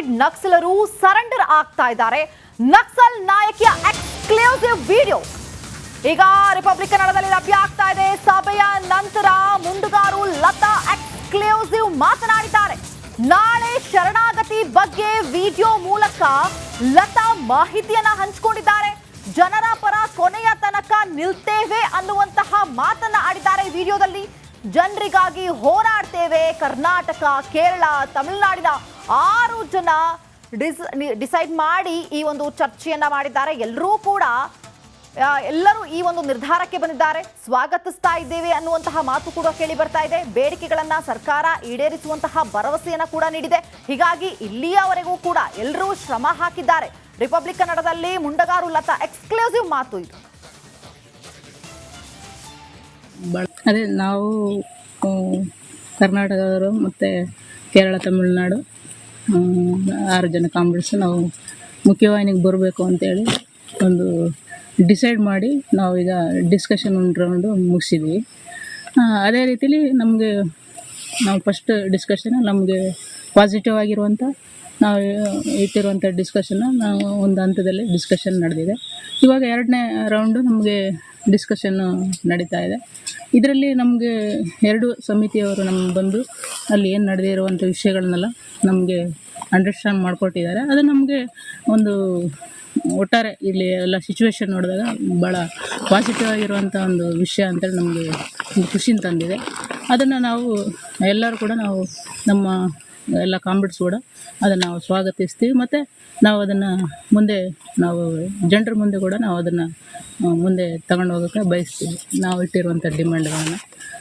ನಕ್ಸಲರು ಸರೆಂಡರ್ ಆಗ್ತಾ ಇದ್ದಾರೆ. ನಕ್ಸಲ್ ನಾಯಕಿಯ ಎಕ್ಸ್ಕ್ಲೂಸಿವ್ ವಿಡಿಯೋ. ಈಗ ರಿಪಬ್ಲಿಕ್ ಕನ್ನಡದಲ್ಲಿ ಲಭ್ಯ ಆಗ್ತಾ ಇದೆ. ಸಭೆಯ ನಂತರ ಮುಂಡುಗಾರು ಲತಾ ಎಕ್ಸ್ಕ್ಲೂಸಿವ್ ಮಾತನಾಡಿದ್ದಾರೆ. ನಾಳೆ ಶರಣಾಗತಿ ಬಗ್ಗೆ ವಿಡಿಯೋ ಮೂಲಕ ಲತಾ ಮಾಹಿತಿಯನ್ನ ಹಂಚಿಕೊಂಡಿದ್ದಾರೆ. ಜನರ ಪರ ಕೊನೆಯ ತನಕ ನಿಲ್ತೇವೆ ಅನ್ನುವಂತಹ ಮಾತನ್ನ ಆಡಿದ್ದಾರೆ ವಿಡಿಯೋದಲ್ಲಿ. ಜನರಿಗಾಗಿ ಹೋರಾಡ್ತೇವೆ. ಕರ್ನಾಟಕ, ಕೇರಳ, ತಮಿಳುನಾಡಿನ ಆರು ಜನ ಡಿಸ್ ಡಿಸೈಡ್ ಮಾಡಿ ಈ ಒಂದು ಚರ್ಚೆಯನ್ನ ಮಾಡಿದ್ದಾರೆ. ಎಲ್ಲರೂ ಕೂಡ ಎಲ್ಲರೂ ಈ ಒಂದು ನಿರ್ಧಾರಕ್ಕೆ ಬಂದಿದ್ದಾರೆ. ಸ್ವಾಗತಿಸ್ತಾ ಇದ್ದೇವೆ ಅನ್ನುವಂತಹ ಮಾತು ಕೂಡ ಕೇಳಿ ಬರ್ತಾ ಇದೆ. ಬೇಡಿಕೆಗಳನ್ನ ಸರ್ಕಾರ ಈಡೇರಿಸುವಂತಹ ಭರವಸೆಯನ್ನ ಕೂಡ ನೀಡಿದೆ. ಹೀಗಾಗಿ ಇಲ್ಲಿಯವರೆಗೂ ಕೂಡ ಎಲ್ಲರೂ ಶ್ರಮ ಹಾಕಿದ್ದಾರೆ. ರಿಪಬ್ಲಿಕ್ ಕನ್ನಡದಲ್ಲಿ ಮುಂಡಗಾರು ಲತಾ, ಎಕ್ಸ್ಕ್ಲೂಸಿವ್ ಮಾತು ಇದು. ಅದೇ ನಾವು ಕರ್ನಾಟಕದವರು ಮತ್ತು ಕೇರಳ, ತಮಿಳುನಾಡು ಆರು ಜನ ಕಾಂಬಿಡ್ಸ್ ನಾವು ಮುಖ್ಯವಾಹಿನಿಗೆ ಬರಬೇಕು ಅಂತೇಳಿ ಒಂದು ಡಿಸೈಡ್ ಮಾಡಿ ನಾವು ಈಗ ಡಿಸ್ಕಷನ್ ಒಂದು ರೌಂಡು ಮುಗಿಸಿದ್ವಿ. ಅದೇ ರೀತಿಲಿ ನಮಗೆ ನಾವು ಫಸ್ಟ್ ಡಿಸ್ಕಷನ್ ನಮಗೆ ಪಾಸಿಟಿವ್ ಆಗಿರುವಂಥ ನಾವು ಇಟ್ಟಿರುವಂಥ ಡಿಸ್ಕಷನ್ ನಾವು ಒಂದು ಹಂತದಲ್ಲಿ ಡಿಸ್ಕಷನ್ ನಡೆದಿದೆ. ಇವಾಗ ಎರಡನೇ ರೌಂಡು ನಮಗೆ ಡಿಸ್ಕಷನ್ನು ನಡೀತಾ ಇದೆ. ಇದರಲ್ಲಿ ನಮಗೆ ಎರಡು ಸಮಿತಿಯವರು ನಮ್ಗೆ ಬಂದು ಅಲ್ಲಿ ಏನು ನಡೆದಿರುವಂಥ ವಿಷಯಗಳನ್ನೆಲ್ಲ ನಮಗೆ ಅಂಡರ್ಸ್ಟ್ಯಾಂಡ್ ಮಾಡಿಕೊಟ್ಟಿದ್ದಾರೆ. ಅದು ನಮಗೆ ಒಂದು ಒಟ್ಟಾರೆ ಇಲ್ಲಿ ಎಲ್ಲ ಸಿಚುವೇಶನ್ ನೋಡಿದಾಗ ಭಾಳ ಪಾಸಿಟಿವ್ ಆಗಿರುವಂಥ ಒಂದು ವಿಷಯ ಅಂತೇಳಿ ನಮಗೆ ಖುಷಿನ ತಂದಿದೆ. ಅದನ್ನು ನಾವು ಎಲ್ಲರೂ ಕೂಡ ನಾವು ನಮ್ಮ ಎಲ್ಲ ಕಾಮ್ರೇಡ್ಸ್ ಕೂಡ ಅದನ್ನು ನಾವು ಸ್ವಾಗತಿಸ್ತೀವಿ. ಮತ್ತು ನಾವು ಅದನ್ನು ಮುಂದೆ ನಾವು ಜನರ ಮುಂದೆ ಕೂಡ ನಾವು ಅದನ್ನು ಮುಂದೆ ತಗೊಂಡು ಹೋಗೋಕ್ಕೆ ಬಯಸ್ತೀವಿ. ನಾವು ಇಟ್ಟಿರುವಂಥ ಡಿಮ್ಯಾಂಡ್ಗಳನ್ನು.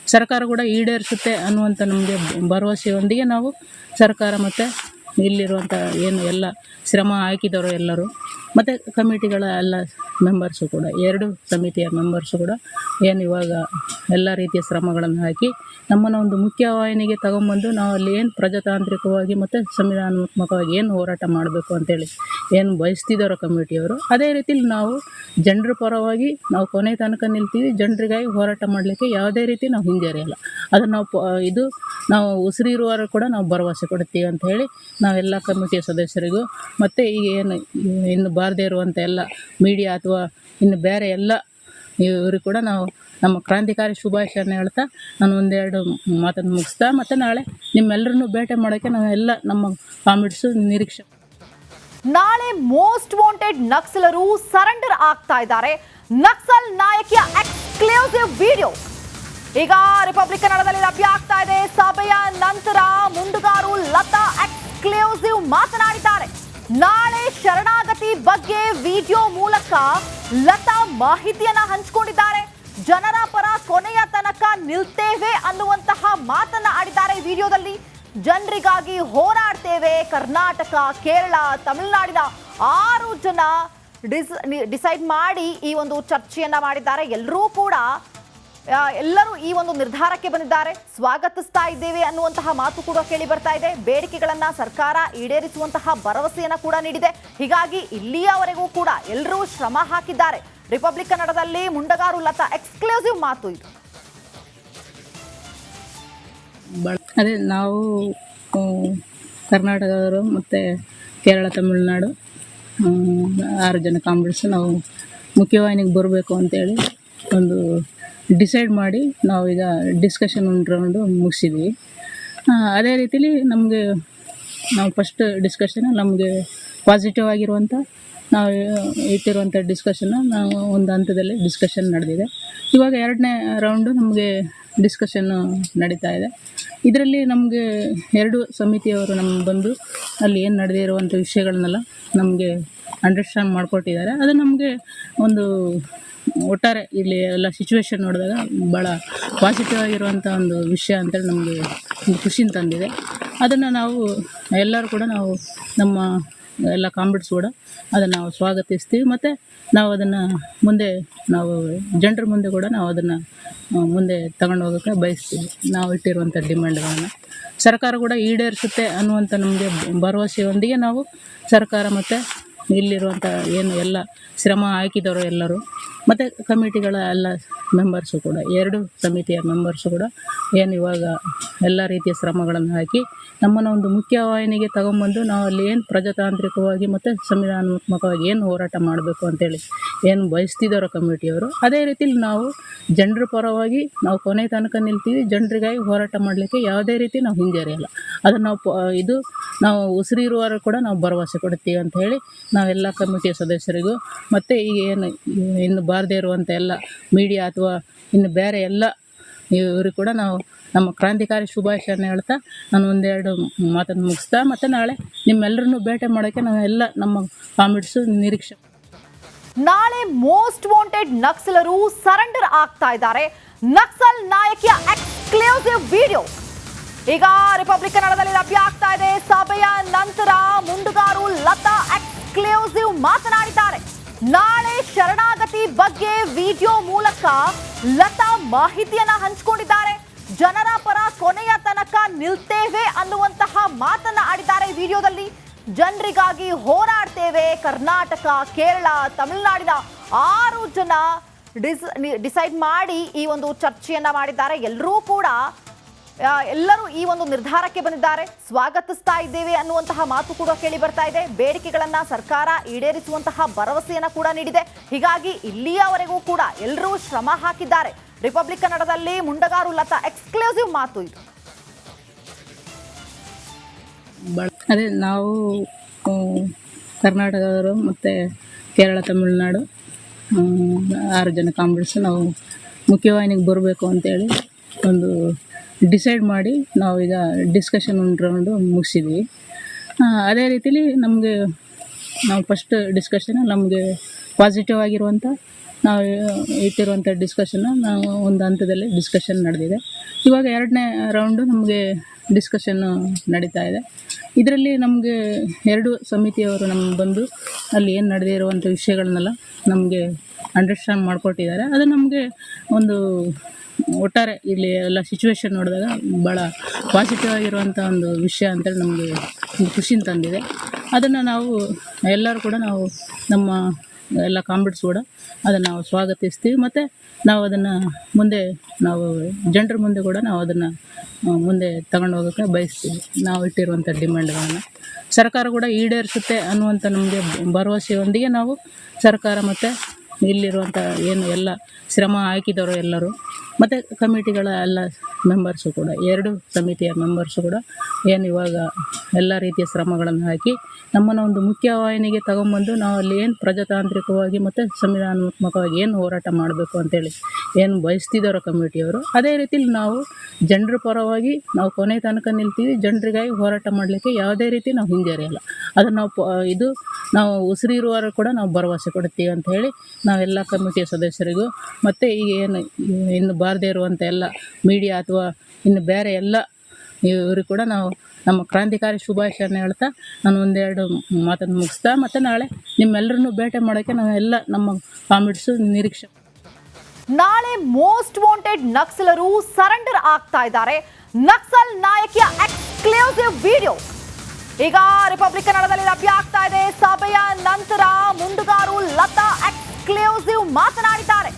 ಸರ್ಕಾರ ಕೂಡ ಈಡೇರಿಸುತ್ತೆ ಅನ್ನುವಂಥ ನಮಗೆ ಭರವಸೆಯೊಂದಿಗೆ ನಾವು ಸರ್ಕಾರ ಮತ್ತು ಇಲ್ಲಿರುವಂಥ ಏನು ಎಲ್ಲ ಶ್ರಮ ಹಾಕಿದವರು ಎಲ್ಲರೂ, ಮತ್ತು ಕಮಿಟಿಗಳ ಎಲ್ಲ ಮೆಂಬರ್ಸು ಕೂಡ, ಎರಡು ಸಮಿತಿಯ ಮೆಂಬರ್ಸು ಕೂಡ ಏನು ಇವಾಗ ಎಲ್ಲ ರೀತಿಯ ಶ್ರಮಗಳನ್ನು ಹಾಕಿ ನಮ್ಮನ್ನು ಒಂದು ಮುಖ್ಯವಾಹಿನಿಗೆ ತಗೊಂಬಂದು ನಾವು ಅಲ್ಲಿ ಏನು ಪ್ರಜಾತಾಂತ್ರಿಕವಾಗಿ ಮತ್ತು ಸಂವಿಧಾನಾತ್ಮಕವಾಗಿ ಏನು ಹೋರಾಟ ಮಾಡಬೇಕು ಅಂತೇಳಿ ಏನು ಬಯಸ್ತಿದ್ದಾರೋ ಕಮಿಟಿಯವರು, ಅದೇ ರೀತಿಲಿ ನಾವು ಜನರ ಪರವಾಗಿ ನಾವು ಕೊನೆ ತನಕ ನಿಲ್ತೀವಿ, ಜನರಿಗಾಗಿ ಹೋರಾಟ ಮಾಡಲಿಕ್ಕೆ ಯಾವುದೇ ರೀತಿ ನಾವು ಹಿಂಜರಿಯಲ್ಲ. ಅದನ್ನು ನಾವು ಇದು ನಾವು ಉಸಿರಿರುವವರು ಕೂಡ ನಾವು ಭರವಸೆ ಕೊಡ್ತೀವಿ ಅಂತ ಹೇಳಿ ನಾವೆಲ್ಲ ಕಮಿಟಿಯ ಸದಸ್ಯರಿಗೂ ಮತ್ತು ಈಗ ಏನು ಇನ್ನು ಬಾರದೇ ಇರುವಂಥ ಎಲ್ಲ ಮೀಡಿಯಾ ಅಥವಾ ಇನ್ನು ಬೇರೆ ಎಲ್ಲ ಇವರು ಕೂಡ ನಾವು ನಮ್ಮ ಕ್ರಾಂತಿಕಾರಿ ಶುಭಾಶಯನ ಹೇಳ್ತಾ ನಾನು ಒಂದೆರಡು ಮಾತನ್ನು ಮುಗಿಸ್ತಾ ಮತ್ತು ನಾಳೆ ನಿಮ್ಮೆಲ್ಲರನ್ನೂ ಭೇಟಿ ಮಾಡೋಕ್ಕೆ ನಾವೆಲ್ಲ ನಮ್ಮ ಕಾಮಿಡ್ಸು ನಿರೀಕ್ಷೆ ನಾಳೆ ಮೋಸ್ಟ್ ವಾಂಟೆಡ್ ನಕ್ಸಲರು ಸರೆಂಡರ್ ಆಗ್ತಾ ಇದ್ದಾರೆ. ನಕ್ಸಲ್ ನಾಯಕಿಯ ಎಕ್ಸ್ಕ್ಲೂಸಿವ್ ವಿಡಿಯೋ ಈಗ ರಿಪಬ್ಲಿಕ್ ಕನ್ನಡದಲ್ಲಿ ಲಭ್ಯ ಆಗ್ತಾ ಇದೆ. ಸಭೆಯ ನಂತರ ಮುಂಡುಗಾರು ಲತಾ ಎಕ್ಸ್ಕ್ಲೂಸಿವ್ ಮಾತನಾಡಿದ್ದಾರೆ. ನಾಳೆ ಶರಣಾಗತಿ ಬಗ್ಗೆ ವಿಡಿಯೋ ಮೂಲಕ ಲತಾ ಮಾಹಿತಿಯನ್ನ ಹಂಚಿಕೊಂಡಿದ್ದಾರೆ. ಜನರ ಪರ ಕೊನೆಯ ತನಕ ನಿಲ್ತೇವೆ ಅನ್ನುವಂತಹ ಮಾತನ್ನ ಆಡಿದ್ದಾರೆ ವಿಡಿಯೋದಲ್ಲಿ. ಜನರಿಗಾಗಿ ಹೋರಾಡ್ತೇವೆ. ಕರ್ನಾಟಕ, ಕೇರಳ, ತಮಿಳುನಾಡಿನ ಆರು ಜನ ಡಿಸ್ ಡಿಸೈಡ್ ಮಾಡಿ ಈ ಒಂದು ಚರ್ಚೆಯನ್ನ ಮಾಡಿದ್ದಾರೆ. ಎಲ್ಲರೂ ಕೂಡ ಎಲ್ಲರೂ ಈ ಒಂದು ನಿರ್ಧಾರಕ್ಕೆ ಬಂದಿದ್ದಾರೆ. ಸ್ವಾಗತಿಸ್ತಾ ಇದ್ದೇವೆ ಅನ್ನುವಂತಹ ಮಾತು ಕೂಡ ಕೇಳಿ ಬರ್ತಾ ಇದೆ. ಬೇಡಿಕೆಗಳನ್ನ ಸರ್ಕಾರ ಈಡೇರಿಸುವಂತಹ ಭರವಸೆಯನ್ನ ಕೂಡ ನೀಡಿದೆ. ಹೀಗಾಗಿ ಇಲ್ಲಿಯವರೆಗೂ ಕೂಡ ಎಲ್ಲರೂ ಶ್ರಮ ಹಾಕಿದ್ದಾರೆ. ರಿಪಬ್ಲಿಕ್ ಕನ್ನಡದಲ್ಲಿ ಮುಂಡಗಾರು ಲತಾ, ಎಕ್ಸ್ಕ್ಲೂಸಿವ್ ಮಾತು ಇದು. ಅದೇ ನಾವು ಕರ್ನಾಟಕದವರು ಮತ್ತು ಕೇರಳ, ತಮಿಳುನಾಡು ಆರು ಜನ ಕಾಂಗ್ರೆಸ್ ನಾವು ಮುಖ್ಯವಾಹಿನಿಗೆ ಬರಬೇಕು ಅಂತೇಳಿ ಒಂದು ಡಿಸೈಡ್ ಮಾಡಿ ನಾವು ಈಗ ಡಿಸ್ಕಷನ್ ಒಂದು ರೌಂಡು ಮುಗಿಸಿದ್ವಿ. ಅದೇ ರೀತಿಲಿ ನಮಗೆ, ನಾವು ಫಸ್ಟ್ ಡಿಸ್ಕಷನ್ ನಮಗೆ ಪಾಸಿಟಿವ್ ಆಗಿರುವಂಥ ನಾವು ಇಟ್ಟಿರುವಂಥ ಡಿಸ್ಕಷನ್ ನಾವು ಒಂದು ಹಂತದಲ್ಲಿ ಡಿಸ್ಕಷನ್ ನಡೆದಿದೆ. ಇವಾಗ ಎರಡನೇ ರೌಂಡು ನಮಗೆ ಡಿಸ್ಕಷನ್ನು ನಡೀತಾ ಇದೆ. ಇದರಲ್ಲಿ ನಮಗೆ ಎರಡು ಸಮಿತಿಯವರು ನಮ್ಗೆ ಬಂದು ಅಲ್ಲಿ ಏನು ನಡೆದಿರುವಂಥ ವಿಷಯಗಳನ್ನೆಲ್ಲ ನಮಗೆ ಅಂಡರ್ಸ್ಟ್ಯಾಂಡ್ ಮಾಡಿಕೊಟ್ಟಿದ್ದಾರೆ. ಅದು ನಮಗೆ ಒಂದು ಒಟ್ಟಾರೆ ಇಲ್ಲಿ ಎಲ್ಲ ಸಿಚುವೇಶನ್ ನೋಡಿದಾಗ ಭಾಳ ಪಾಸಿಟಿವ್ ಆಗಿರುವಂಥ ಒಂದು ವಿಷಯ ಅಂತೇಳಿ ನಮಗೆ ಒಂದು ಖುಷಿನ ತಂದಿದೆ. ಅದನ್ನು ನಾವು ಎಲ್ಲರೂ ಕೂಡ ನಾವು ನಮ್ಮ ಎಲ್ಲ ಕಾಮ್ರೇಡ್ಸ್ ಕೂಡ ಅದನ್ನು ನಾವು ಸ್ವಾಗತಿಸ್ತೀವಿ. ಮತ್ತು ನಾವು ಅದನ್ನು ಮುಂದೆ ನಾವು ಜನರ ಮುಂದೆ ಕೂಡ ನಾವು ಅದನ್ನು ಮುಂದೆ ತಗೊಂಡು ಹೋಗೋಕ್ಕೆ ಬಯಸ್ತೀವಿ. ನಾವು ಇಟ್ಟಿರುವಂಥ ಡಿಮ್ಯಾಂಡ್ಗಳನ್ನು ಸರ್ಕಾರ ಕೂಡ ಈಡೇರಿಸುತ್ತೆ ಅನ್ನುವಂಥ ನಮಗೆ ಭರವಸೆಯೊಂದಿಗೆ ನಾವು ಸರ್ಕಾರ ಮತ್ತು ಇಲ್ಲಿರುವಂಥ ಏನು ಎಲ್ಲ ಶ್ರಮ ಹಾಕಿದವರು ಎಲ್ಲರೂ, ಮತ್ತು ಕಮಿಟಿಗಳ ಎಲ್ಲ ಮೆಂಬರ್ಸು ಕೂಡ, ಎರಡು ಸಮಿತಿಯ ಮೆಂಬರ್ಸು ಕೂಡ ಏನು ಇವಾಗ ಎಲ್ಲ ರೀತಿಯ ಶ್ರಮಗಳನ್ನು ಹಾಕಿ ನಮ್ಮನ್ನು ಒಂದು ಮುಖ್ಯವಾಹಿನಿಗೆ ತಗೊಂಬಂದು ನಾವು ಅಲ್ಲಿ ಏನು ಪ್ರಜಾತಾಂತ್ರಿಕವಾಗಿ ಮತ್ತು ಸಂವಿಧಾನಾತ್ಮಕವಾಗಿ ಏನು ಹೋರಾಟ ಮಾಡಬೇಕು ಅಂತೇಳಿ ಏನು ಬಯಸ್ತಿದ್ದಾರೋ ಕಮಿಟಿಯವರು, ಅದೇ ರೀತಿಲಿ ನಾವು ಜನರ ಪರವಾಗಿ ನಾವು ಕೊನೆ ತನಕ ನಿಲ್ತೀವಿ, ಜನರಿಗಾಗಿ ಹೋರಾಟ ಮಾಡಲಿಕ್ಕೆ ಯಾವುದೇ ರೀತಿ ನಾವು ಹಿಂಜರಿಯಲ್ಲ. ಅದನ್ನು ನಾವು ಇದು ನಾವು ಉಸಿರಿರುವವರು ಕೂಡ ನಾವು ಭರವಸೆ ಕೊಡ್ತೀವಿ ಅಂತ ಹೇಳಿ ನಾವೆಲ್ಲ ಕಮಿಟಿಯ ಸದಸ್ಯರಿಗೂ ಮತ್ತು ಈಗ ಏನು ಇನ್ನು ಬಾರದೇ ಇರುವಂಥ ಎಲ್ಲ ಮೀಡಿಯಾ ಅಥವಾ ಇನ್ನು ಬೇರೆ ಎಲ್ಲ ಇವರು ಕೂಡ ನಾವು ನಮ್ಮ ಕ್ರಾಂತಿಕಾರಿ ಶುಭಾಶಯನ ಹೇಳ್ತಾ ನಾನು ಒಂದೆರಡು ಮಾತನ್ನು ಮುಗಿಸ್ತಾ ಮತ್ತು ನಾಳೆ ನಿಮ್ಮೆಲ್ಲರನ್ನೂ ಭೇಟಿ ಮಾಡೋಕ್ಕೆ ನಾವೆಲ್ಲ ನಮ್ಮ ಕಾಮಿಡ್ಸು ನಿರೀಕ್ಷೆ ನಾಳೆ ಮೋಸ್ಟ್ ವಾಂಟೆಡ್ ನಕ್ಸಲರು ಸರೆಂಡರ್ ಆಗ್ತಾ ಇದ್ದಾರೆ. ನಕ್ಸಲ್ ನಾಯಕಿಯ ಎಕ್ಸ್ಕ್ಲೂಸಿವ್ ವಿಡಿಯೋ ಈಗ ರಿಪಬ್ಲಿಕ್ ಕನ್ನಡದಲ್ಲಿ ಲಭ್ಯ ಆಗ್ತಾ ಇದೆ. ಎಕ್ಸ್ಕ್ಲೂಸಿವ್ ಮಾತನಾಡಿದ್ದಾರೆ. ನಾಳೆ ಶರಣಾಗತಿ ಬಗ್ಗೆ ವಿಡಿಯೋ ಮೂಲಕ ಲತಾ ಮಾಹಿತಿಯನ್ನ ಹಂಚಿಕೊಂಡಿದ್ದಾರೆ. ಜನರ ಪರ ಕೊನೆಯ ತನಕ ನಿಲ್ತೇವೆ ಅನ್ನುವಂತಹ ಮಾತನ್ನ ಆಡಿದ್ದಾರೆ ವಿಡಿಯೋದಲ್ಲಿ. ಜನರಿಗಾಗಿ ಹೋರಾಡ್ತೇವೆ ಕರ್ನಾಟಕ, ಕೇರಳ, ತಮಿಳುನಾಡಿನ ಆರು ಜನ ಡಿಸ್ ಡಿಸೈಡ್ ಮಾಡಿ ಈ ಒಂದು ಚರ್ಚೆಯನ್ನ ಮಾಡಿದ್ದಾರೆ. ಎಲ್ಲರೂ ಕೂಡ ಎಲ್ಲರೂ ಈ ಒಂದು ನಿರ್ಧಾರಕ್ಕೆ ಬಂದಿದ್ದಾರೆ. ಸ್ವಾಗತಿಸ್ತಾ ಇದ್ದೇವೆ ಅನ್ನುವಂತಹ ಮಾತು ಕೂಡ ಕೇಳಿ ಬರ್ತಾ ಇದೆ. ಬೇಡಿಕೆಗಳನ್ನ ಸರ್ಕಾರ ಈಡೇರಿಸುವಂತಹ ಭರವಸೆಯನ್ನ ಕೂಡ ನೀಡಿದೆ. ಹೀಗಾಗಿ ಇಲ್ಲಿಯವರೆಗೂ ಕೂಡ ಎಲ್ಲರೂ ಶ್ರಮ ಹಾಕಿದ್ದಾರೆ. ರಿಪಬ್ಲಿಕ್ ಕನ್ನಡದಲ್ಲಿ ಮುಂಡಗಾರು ಲತಾ, ಎಕ್ಸ್ಕ್ಲೂಸಿವ್ ಮಾತು ಇದು. ಅದೇ ನಾವು ಕರ್ನಾಟಕದವರು ಮತ್ತು ಕೇರಳ, ತಮಿಳುನಾಡು ಆರು ಜನ ಕಾಂಗ್ರೆಸ್ ನಾವು ಮುಖ್ಯವಾಹಿನಿಗೆ ಬರಬೇಕು ಅಂತೇಳಿ ಒಂದು ಡಿಸೈಡ್ ಮಾಡಿ ನಾವೀಗ ಡಿಸ್ಕಷನ್ ಒಂದು ರೌಂಡು ಮುಗಿಸಿದ್ವಿ. ಅದೇ ರೀತಿಲಿ ನಮಗೆ ನಾವು ಫಸ್ಟ್ ಡಿಸ್ಕಷನ್ ನಮಗೆ ಪಾಸಿಟಿವ್ ಆಗಿರುವಂಥ ನಾವು ಇಟ್ಟಿರುವಂಥ ಡಿಸ್ಕಷನ್ನ ನಾವು ಒಂದು ಹಂತದಲ್ಲಿ ಡಿಸ್ಕಷನ್ ನಡೆದಿದೆ. ಇವಾಗ ಎರಡನೇ ರೌಂಡು ನಮಗೆ ಡಿಸ್ಕಷನ್ನು ನಡೀತಾ ಇದೆ. ಇದರಲ್ಲಿ ನಮಗೆ ಎರಡು ಸಮಿತಿಯವರು ನಮ್ಗೆ ಬಂದು ಅಲ್ಲಿ ಏನು ನಡೆದಿರುವಂಥ ವಿಷಯಗಳನ್ನೆಲ್ಲ ನಮಗೆ ಅಂಡರ್ಸ್ಟ್ಯಾಂಡ್ ಮಾಡಿಕೊಟ್ಟಿದ್ದಾರೆ. ಅದು ನಮಗೆ ಒಂದು ಒಟ್ಟಾರೆ ಇಲ್ಲಿ ಎಲ್ಲ ಸಿಚುವೇಶನ್ ನೋಡಿದಾಗ ಭಾಳ ಪಾಸಿಟಿವ್ ಆಗಿರುವಂಥ ಒಂದು ವಿಷಯ ಅಂತೇಳಿ ನಮಗೆ ಒಂದು ಖುಷಿನ ತಂದಿದೆ. ಅದನ್ನು ನಾವು ಎಲ್ಲರೂ ಕೂಡ ನಾವು ನಮ್ಮ ಎಲ್ಲ ಕಾಂಬಿಡ್ಸ್ ಕೂಡ ಅದನ್ನು ನಾವು ಸ್ವಾಗತಿಸ್ತೀವಿ. ಮತ್ತು ನಾವು ಅದನ್ನು ಮುಂದೆ ನಾವು ಜನರ ಮುಂದೆ ಕೂಡ ನಾವು ಅದನ್ನು ಮುಂದೆ ತಗೊಂಡು ಹೋಗೋಕ್ಕೆ ಬಯಸ್ತೀವಿ. ನಾವು ಇಟ್ಟಿರುವಂಥ ಡಿಮ್ಯಾಂಡ್ಗಳನ್ನು ಸರ್ಕಾರ ಕೂಡ ಈಡೇರಿಸುತ್ತೆ ಅನ್ನುವಂಥ ನಮಗೆ ಭರವಸೆಯೊಂದಿಗೆ ನಾವು ಸರ್ಕಾರ ಮತ್ತು ಇಲ್ಲಿರುವಂಥ ಏನು ಎಲ್ಲ ಶ್ರಮ ಹಾಕಿದವರು ಎಲ್ಲರೂ, ಮತ್ತು ಕಮಿಟಿಗಳ ಎಲ್ಲ ಮೆಂಬರ್ಸು ಕೂಡ, ಎರಡು ಸಮಿತಿಯ ಮೆಂಬರ್ಸು ಕೂಡ ಏನು ಇವಾಗ ಎಲ್ಲ ರೀತಿಯ ಶ್ರಮಗಳನ್ನು ಹಾಕಿ ನಮ್ಮನ್ನು ಒಂದು ಮುಖ್ಯವಾಹಿನಿಗೆ ತಗೊಂಬಂದು ನಾವು ಅಲ್ಲಿ ಏನು ಪ್ರಜಾತಾಂತ್ರಿಕವಾಗಿ ಮತ್ತು ಸಂವಿಧಾನಾತ್ಮಕವಾಗಿ ಏನು ಹೋರಾಟ ಮಾಡಬೇಕು ಅಂತೇಳಿ ಏನು ಬಯಸ್ತಿದ್ದಾರೋ ಕಮಿಟಿಯವರು, ಅದೇ ರೀತಿಲಿ ನಾವು ಜನರ ಪರವಾಗಿ ನಾವು ಕೊನೆ ತನಕ ನಿಲ್ತೀವಿ, ಜನರಿಗಾಗಿ ಹೋರಾಟ ಮಾಡಲಿಕ್ಕೆ ಯಾವುದೇ ರೀತಿ ನಾವು ಹಿಂಜರಿಯಲ್ಲ. ಅದನ್ನು ನಾವು ಇದು ನಾವು ಉಸಿರಿರುವವರು ಕೂಡ ನಾವು ಭರವಸೆ ಕೊಡ್ತೀವಿ ಅಂತ ಹೇಳಿ ನಾವೆಲ್ಲ ಕಮಿಟಿಯ ಸದಸ್ಯರಿಗೂ ಮತ್ತು ಈಗ ಏನು ಇನ್ನು ಬಾರದೇ ಇರುವಂಥ ಎಲ್ಲ ಮೀಡಿಯಾ ಅಥವಾ ಇನ್ನು ಬೇರೆ ಎಲ್ಲ ಇವರು ಕೂಡ ನಾವು ನಮ್ಮ ಕ್ರಾಂತಿಕಾರಿ ಶುಭಾಶಯನ ಹೇಳ್ತಾ ನಾನು ಒಂದೆರಡು ಮಾತನ್ನು ಮುಗಿಸ್ತಾ ಮತ್ತು ನಾಳೆ ನಿಮ್ಮೆಲ್ಲರನ್ನು ಭೇಟಿ ಮಾಡೋಕ್ಕೆ ನಾವೆಲ್ಲ ನಮ್ಮ ಕಾಮಿಡ್ಸು ನಿರೀಕ್ಷೆ ನಾಳೆ ಮೋಸ್ಟ್ ವಾಂಟೆಡ್ ನಕ್ಸಲರು ಸರೆಂಡರ್ ಆಗ್ತಾ ಇದ್ದಾರೆ. ನಕ್ಸಲ್ ನಾಯಕಿಯ ಈಗ ರಿಪಬ್ಲಿಕ್ ಕನ್ನಡದಲ್ಲಿ ಲಭ್ಯ ಆಗ್ತಾ ಇದೆ. ಸಭೆಯ ನಂತರ ಮುಂಡುಗಾರು ಲತಾ ಎಕ್ಸ್ಕ್ಲೂಸಿವ್ ಮಾತನಾಡಿದ್ದಾರೆ.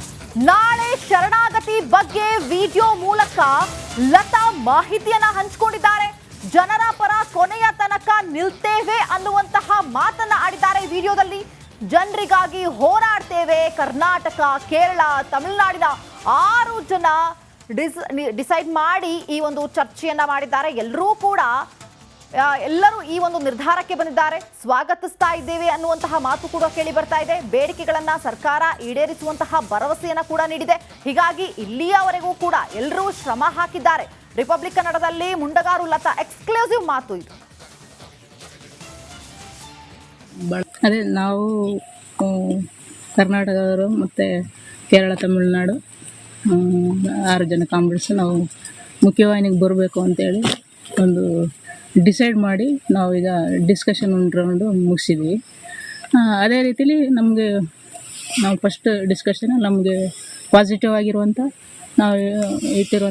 ನಾಳೆ ಶರಣಾಗತಿ ಬಗ್ಗೆ ವಿಡಿಯೋ ಮೂಲಕ ಲತಾ ಮಾಹಿತಿಯನ್ನ ಹಂಚಿಕೊಂಡಿದ್ದಾರೆ. ಜನರ ಪರ ಕೊನೆಯ ತನಕ ನಿಲ್ತೇವೆ ಅನ್ನುವಂತಹ ಮಾತನ್ನ ಆಡಿದ್ದಾರೆ ವಿಡಿಯೋದಲ್ಲಿ. ಜನರಿಗಾಗಿ ಹೋರಾಡ್ತೇವೆ. ಕರ್ನಾಟಕ, ಕೇರಳ, ತಮಿಳುನಾಡಿನ ಆರು ಜನ ಡಿಸ್ ಡಿಸೈಡ್ ಮಾಡಿ ಈ ಒಂದು ಚರ್ಚೆಯನ್ನ ಮಾಡಿದ್ದಾರೆ. ಎಲ್ಲರೂ ಕೂಡ ಎಲ್ಲರೂ ಈ ಒಂದು ನಿರ್ಧಾರಕ್ಕೆ ಬಂದಿದ್ದಾರೆ. ಸ್ವಾಗತಿಸ್ತಾ ಇದ್ದೇವೆ ಅನ್ನುವಂತಹ ಮಾತು ಕೂಡ ಕೇಳಿ ಬರ್ತಾ ಇದೆ. ಬೇಡಿಕೆಗಳನ್ನ ಸರ್ಕಾರ ಈಡೇರಿಸುವಂತಹ ಭರವಸೆಯನ್ನ ಕೂಡ ನೀಡಿದೆ. ಹೀಗಾಗಿ ಇಲ್ಲಿಯವರೆಗೂ ಕೂಡ ಎಲ್ಲರೂ ಶ್ರಮ ಹಾಕಿದ್ದಾರೆ. ರಿಪಬ್ಲಿಕ್ ಕನ್ನಡದಲ್ಲಿ ಮುಂಡಗಾರು ಲತಾ ಎಕ್ಸ್ಕ್ಲೂಸಿವ್ ಮಾತು ಇದು. ಅದೇ ನಾವು ಕರ್ನಾಟಕದವರು ಮತ್ತು ಕೇರಳ, ತಮಿಳುನಾಡು ಆರು ಜನ ಕಾಂಗ್ರೆಸ್ ನಾವು ಮುಖ್ಯವಾಹಿನಿಗೆ ಬರಬೇಕು ಅಂತೇಳಿ ಒಂದು ಡಿಸೈಡ್ ಮಾಡಿ ನಾವೀಗ ಡಿಸ್ಕಷನ್ ಒಂದು ರೌಂಡು ಮುಗಿಸಿದ್ವಿ. ಅದೇ ರೀತಿಲಿ ನಮಗೆ ನಾವು ಫಸ್ಟ್ ಡಿಸ್ಕಷನ್ ನಮಗೆ ಪಾಸಿಟಿವ್ ಆಗಿರುವಂಥ ನಾವು ಇಟ್ಟಿರುವಂಥ